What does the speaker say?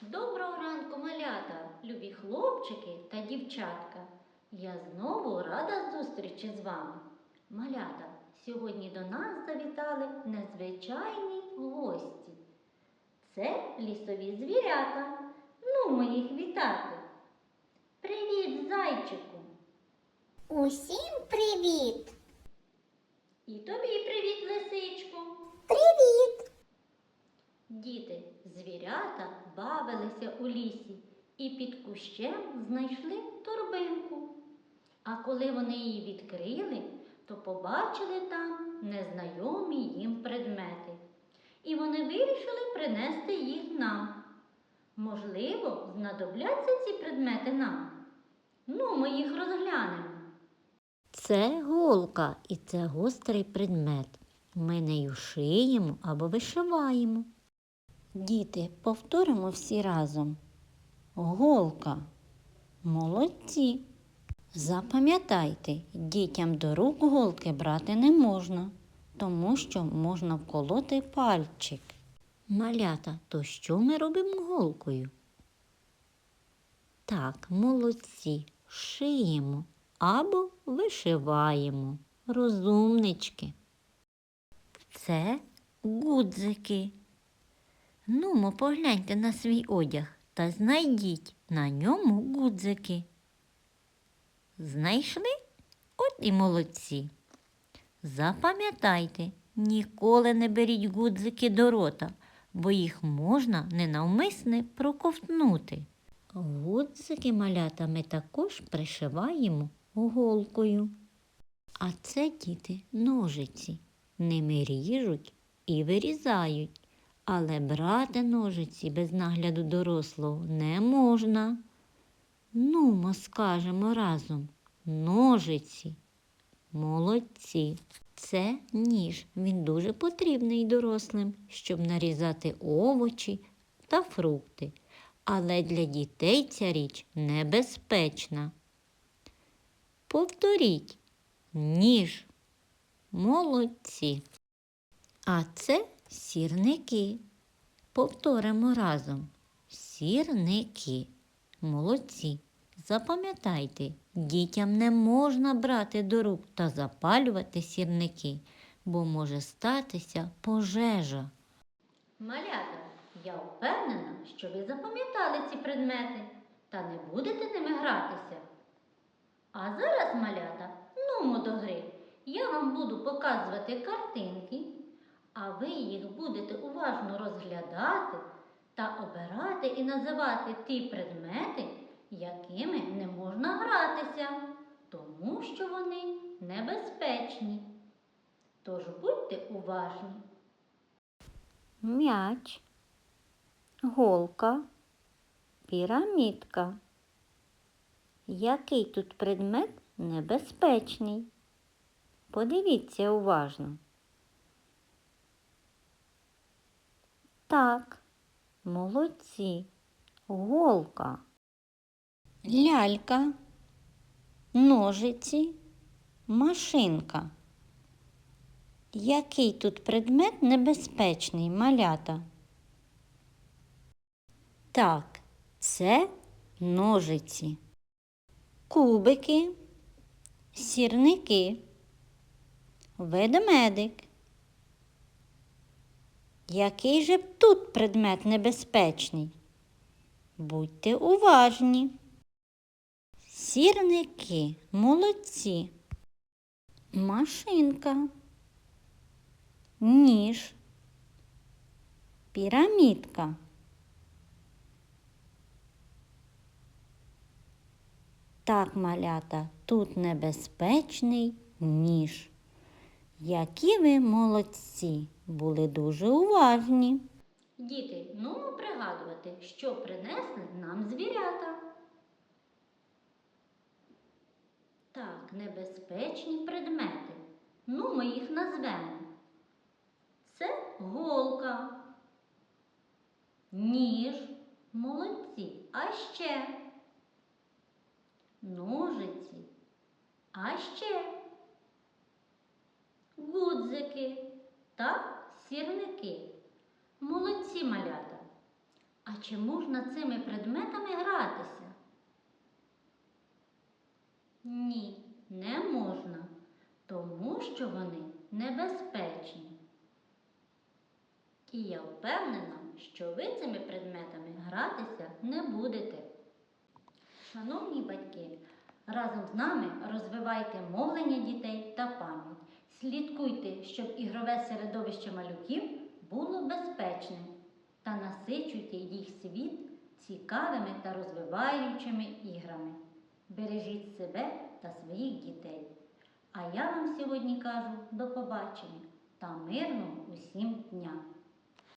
Доброго ранку, малята, любі хлопчики та дівчатка. Я знову рада зустрічі з вами. Малята, сьогодні до нас завітали незвичайні гості. Це лісові звірята. Ну, ми їх вітати. Привіт, зайчику! Усім привіт! І тобі привіт, лисичку! Привіт! Діти, звірята бавилися у лісі і під кущем знайшли торбинку. А коли вони її відкрили, то побачили там незнайомі їм предмети. І вони вирішили принести їх нам. Можливо, знадобляться ці предмети нам. Ну, ми їх розглянемо. Це голка і це гострий предмет. Ми нею шиємо або вишиваємо. Діти, повторимо всі разом. Голка. Молодці. Запам'ятайте, дітям до рук голки брати не можна, тому що можна вколоти пальчик. Малята, то що ми робимо голкою? Так, молодці, шиємо або вишиваємо. Розумнички. Це гудзики. Нумо, погляньте на свій одяг та знайдіть на ньому гудзики. Знайшли? От і молодці. Запам'ятайте, ніколи не беріть гудзики до рота, бо їх можна ненавмисне проковтнути. Гудзики малята ми також пришиваємо голкою. А це діти ножиці. Ними ріжуть і вирізають. Але брати ножиці без нагляду дорослого не можна. Нумо скажемо разом ножиці. Молодці. Це ніж. Він дуже потрібний дорослим, щоб нарізати овочі та фрукти. Але для дітей ця річ небезпечна. Повторіть ніж. Молодці. А це сірники. Повторимо разом. Сірники. Молодці. Запам'ятайте, дітям не можна брати до рук та запалювати сірники, бо може статися пожежа. Малята, я впевнена, що ви запам'ятали ці предмети та не будете ними гратися. А зараз, малята, нумо до гри. Я вам буду показувати картинки, а ви їх будете уважно розглядати та обирати і називати ті предмети, якими не можна гратися, тому що вони небезпечні. Тож будьте уважні. М'яч, голка, пірамідка. Який тут предмет небезпечний? Подивіться уважно. Так, молодці, голка, лялька, ножиці, машинка. Який тут предмет небезпечний, малята? Так, це ножиці, кубики, сірники, ведмедик. Який же б тут предмет небезпечний? Будьте уважні. Сірники, молодці. Машинка ніж, пірамідка. Так, малята, тут небезпечний ніж. Які ви молодці, були дуже уважні. Діти, ну пригадувати, що принесли нам звірята. Так, небезпечні предмети. Ну, ми їх назвемо. Це голка, ніж, молодці, а ще ножиці, а ще гудзики та сірники. Молодці малята. А чи можна цими предметами гратися? Ні, не можна, тому що вони небезпечні. І я впевнена, що ви цими предметами гратися не будете. Шановні батьки, разом з нами розвивайте мовлення дітей та пам'ять. Слідкуйте, щоб ігрове середовище малюків було безпечним та насичуйте їх світ цікавими та розвиваючими іграми. Бережіть себе та своїх дітей. А я вам сьогодні кажу до побачення та мирного усім дня!